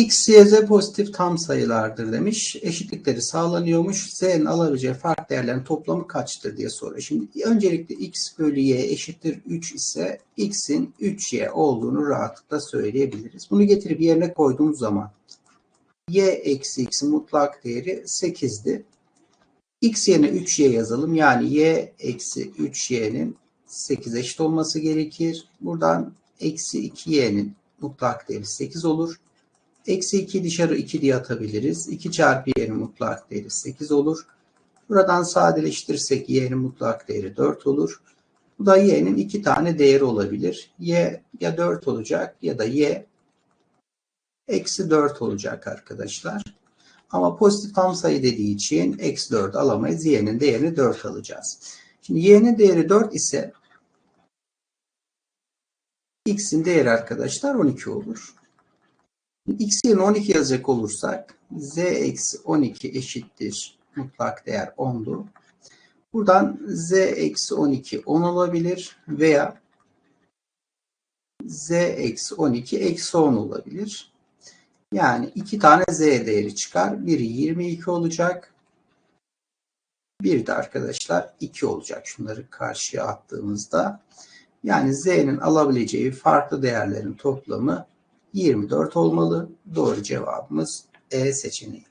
X, Y, Z pozitif tam sayılardır demiş. Eşitlikleri sağlanıyormuş. Z'nin alabileceği fark değerlerin toplamı kaçtır diye soruyor. Şimdi öncelikle X bölü Y eşittir 3 ise X'in 3Y olduğunu rahatlıkla söyleyebiliriz. Bunu getirip yerine koyduğumuz zaman Y eksi X'in mutlak değeri 8'di. X yerine 3Y yazalım. Yani Y eksi 3Y'nin 8 eşit olması gerekir. Buradan eksi 2Y'nin mutlak değeri 8 olur. Eksi 2 dışarı 2 diye atabiliriz. 2 çarpı y'nin mutlak değeri 8 olur. Buradan sadeleştirirsek y'nin mutlak değeri 4 olur. Bu da y'nin iki tane değeri olabilir. y ya 4 olacak ya da y eksi 4 olacak arkadaşlar. Ama pozitif tam sayı dediği için eksi 4 alamayız. y'nin değerini 4 alacağız. Şimdi y'nin değeri 4 ise x'in değeri arkadaşlar 12 olur. X yerine 12 yazacak olursak z eksi 12 eşittir mutlak değer 10'du. Buradan z eksi 12 10 olabilir veya z eksi 12 eksi 10 olabilir. Yani iki tane z değeri çıkar. Biri 22 olacak. Bir de arkadaşlar 2 olacak. Şunları karşıya attığımızda. Yani z'nin alabileceği farklı değerlerin toplamı 24 olmalı. Doğru cevabımız E seçeneği.